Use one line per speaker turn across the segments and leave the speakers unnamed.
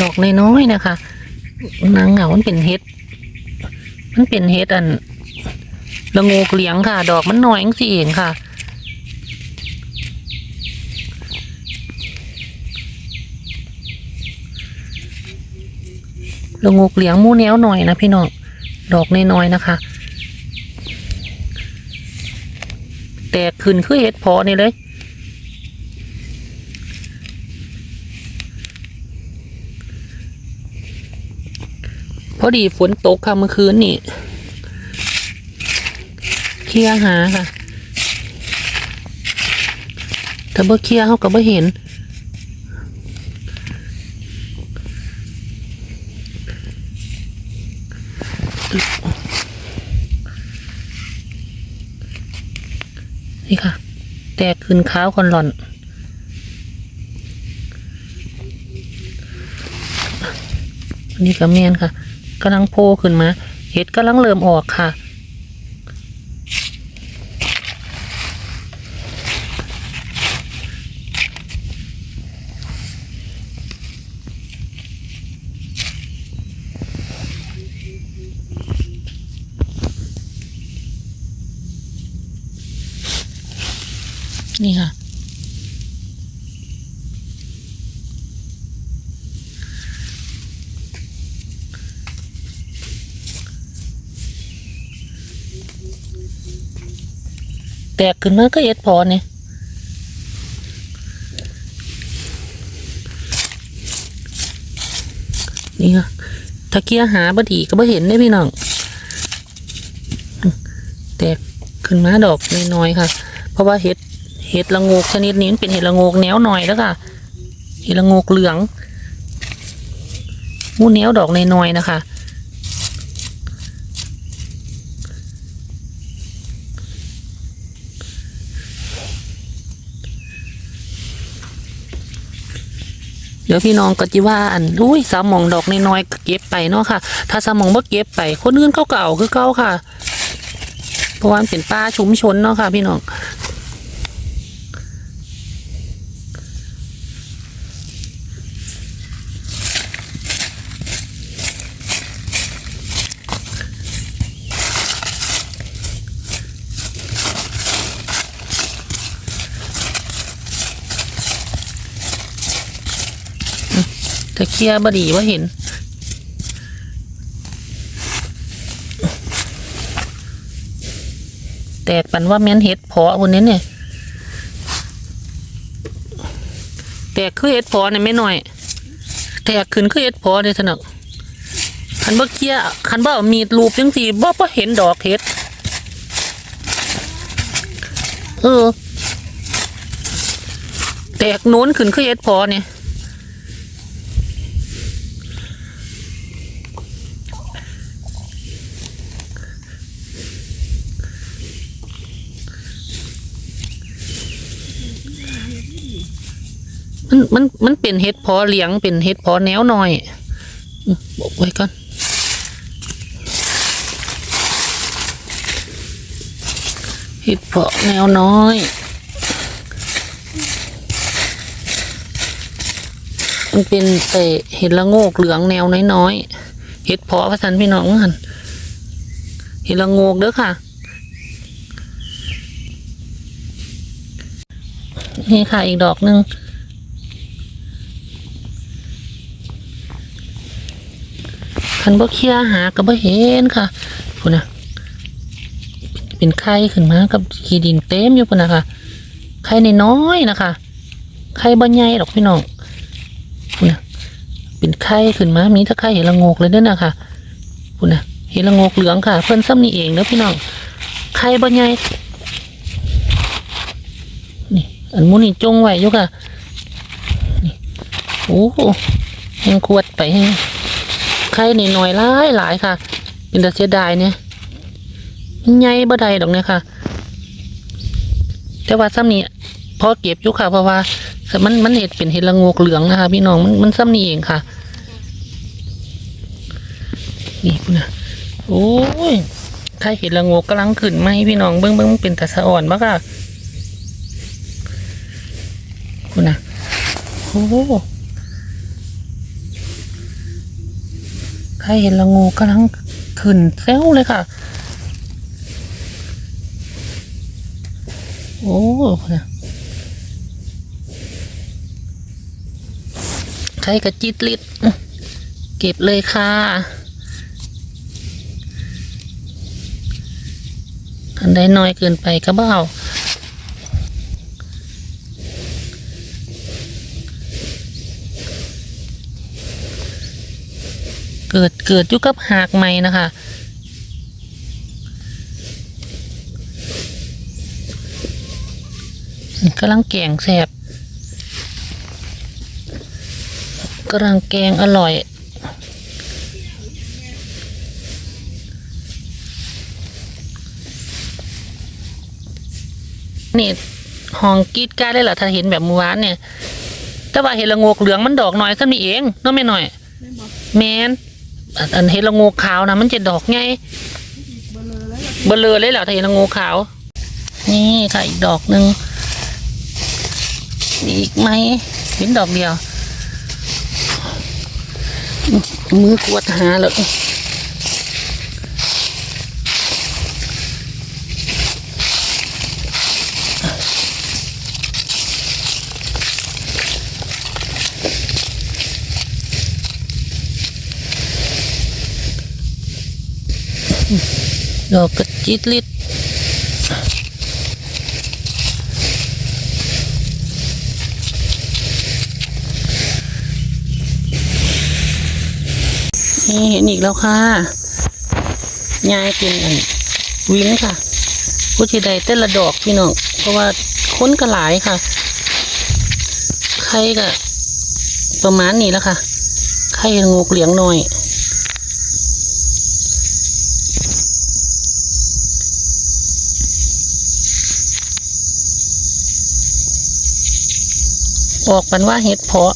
ดอกน้อยๆนะคะนางเหงามันเป็นเห็ด มันเป็นเห็ดอันละงกเหลียงค่ะ ดอกมันน้อยสิเองค่ะละงกเหลียงมูแนวหน่อยนะพี่น้องดอกน้อยๆนะคะ แตกขึ้นคือเห็ดพอนี่เลย อดีฝนตกค่ะเมื่อคืนนี่เคลียหาค่ะถ้าบ่เคลียเขาก็บ่เห็นนี่ค่ะ แตกขึ้นขาวคนหล่อนนนี้ก็เมียนค่ะ กำลังโผล่ขึ้นมา เห็ดกำลังเริ่มออกค่ะ นี่ค่ะ ตกขึ้นมาก็เอ็ดพอเนี่ยนี่ค่ะถ้าเกียร์หาบดีก็บ่เห็นได้พี่น้องแตกขึ้นมาดอกน้อยๆค่ะ เพราะว่าเห็ดเห็ดละงกชนิดนี้มันเป็นเห็ดละงกแนวหน่อยแล้วค่ะเห็ดละงกเหลืองมูแนวดอกน้อยๆนะคะ เดี๋ยวพี่น้องก็จิว่าอันอุ้ยสามมองดอกน้อยๆเก็บไปเนาะค่ะ ถ้าสามมองบ่เก็บไป คนอื่นเขาเก่าคือเก่าค่ะเพราะว่าเป็นป้าชุมชนเนาะค่ะ พี่น้อง ต่เคียบดีว่าเห็น แตกปันว่าแม่นเห็ดพอคนนี้เนี่ย แตกคือเห็ดพอเนี่ยไม่หน้อย แตกขึ้นคือเห็ดพอเลยสนักคันบ่เคลียร์คันบ่เอามีดรูปจังสีบ่บ่เห็นดอกเห็ด เออ แตกโน้นขึ้นคือเห็ดพอเนี่ย มันมันมันเป็นเห็ดพอเลี้ยงเป็นเห็ดพอแนวหน่อยบอกไว้ก่อนเห็ดพาะแนวน้อยมันเป็นเออเห็ดละโงกเหลืองแนวน้อยๆเห็ดพาะพระสันพี่น้องหันเห็ดละโงกเด้อค่ะ นี่ค่ะอีกดอกหนึ่ง คันบ่เคลียหาก็บ่เห็นค่ะพุ่นน่ะเป็นไข่ขึ้นมากับขี้ดินเต็มอยู่พุ่นน่ะค่ะไข่ในน้อยนะคะไข่บ่ใหญ่ดอกพี่น้องพุ่นน่ะเป็นไข่ขึ้นมามีแตะไข่เห็ดละงกเลยเด้อนะคะพุ่นน่ะเห็ดละงกเหลืองค่ะ เพิ่นซ้ำนี่เองเด้อพี่น้องไข่บ่ใหญ่นี่อันมูนี่จงไว้อยู่ค่ะนี่โอ้โหแหงขวดไปแห้ง ข่นี่หน่อยหลายหลายค่ะ เป็นแต่เสียดายเนี่ยมันใหญ่บ่ได้ดอกเนี่ยค่ะ แต่ว่าซ้ำนี้พอเก็บอยู่ค่ะ เพราะว่ามันมันเห็ดเป็นเห็ดละงกเหลืองนะคะ พี่น้องมันมันซ้ำนี้เองค่ะ นี่พุ่นะโอ้ยไข่เห็ดละงกกำลังขึ้นไหมพี่น้องเบิ้งเบิ้งเป็นตาสะอ่อนบ้าค่ะคุณนะโอ้ ข่เห็ดละงูกำลังขึ้นเซลเลยค่ะ โอ้นี่ยไข่กระจิตลิดเก็บเลยค่ะอันใดน้อยเกินไปก็เบ้า เกิดเกิดอยู่กับหากใหม่นะคะ กำลังแกงแสบกำลังแกงอร่อยนี่ห้องกรีดกรารได้เหรอถ้าเห็นแบบเมื่อวานเนี่ย แต่ว่าเห็ดละโงกเหลืองมันดอกน้อยขึ้นนี่เองเน้องไม่หน่อย แมน อันเห็ดละงูขาวนะมันจะดอกไงเบลอเลยเหรอถ้าเห็ดละงูขาว นี่ค่ะอีกดอกหนึ่งมีอีกไหมเห็นดอกเดียว มือกวดหาแล้ว ดอกกระจิตลิดนี่เห็นอีกแล้วค่ะ ยายเป็นอันวินค่ะผู้ที่ใดแต่ละดอกพี่น้อง เพราะว่าค้นกระหลายค่ะไข่ก็ประมาณนี้แล้วค่ะไข่งูกเหลียงหน่อย ออกปันว่าเห็ดเพาะ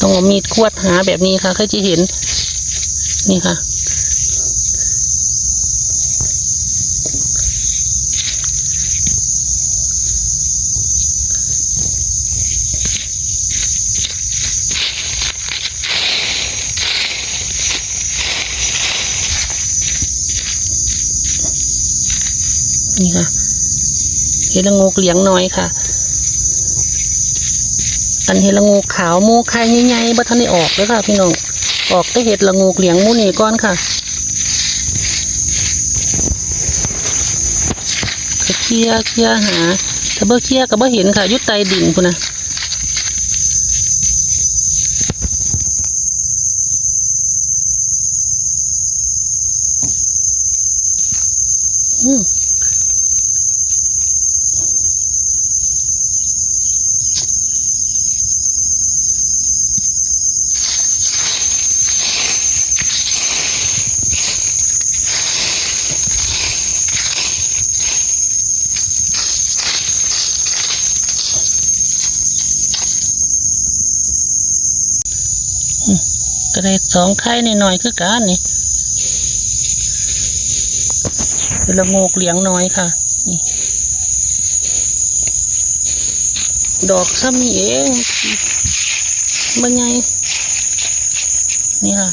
ต้องมีดควดหาแบบนี้ค่ะเคยจะเห็น นี่ค่ะ นี่ค่ะเห็ดละงกเหลียงน้อยค่ะ อันเห็ดละงูขาวมูไข่ใหญ่ๆบ่ทันได้ออกเลยค่ะ พี่น้องออกแต่เห็ดละงูเหลียงมูนี่ก่อนค่ะเคลียร์เคลียร์หาถ้าเบ่เคลียร์ก็บ่เห็นค่ะยุดไตดิ่งพุ่นนะอืม ก็ได้สองไข่หน่อยคือกันนี่เป็นละโงกเหลียงน้อยค่ะ นี่ ดอกซ้ำนี่เองเมื่อไงนี่ค่ะ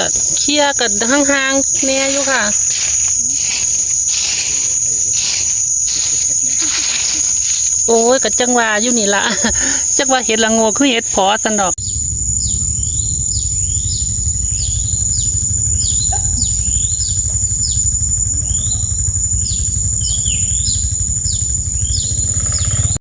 กัดเคลียกัดห่างๆแน่อยู่ค่ะโอ้ยกับจังหวาอยู่นี่ละจังหวาเห็ดละงกคือเห็ดพอสันดอก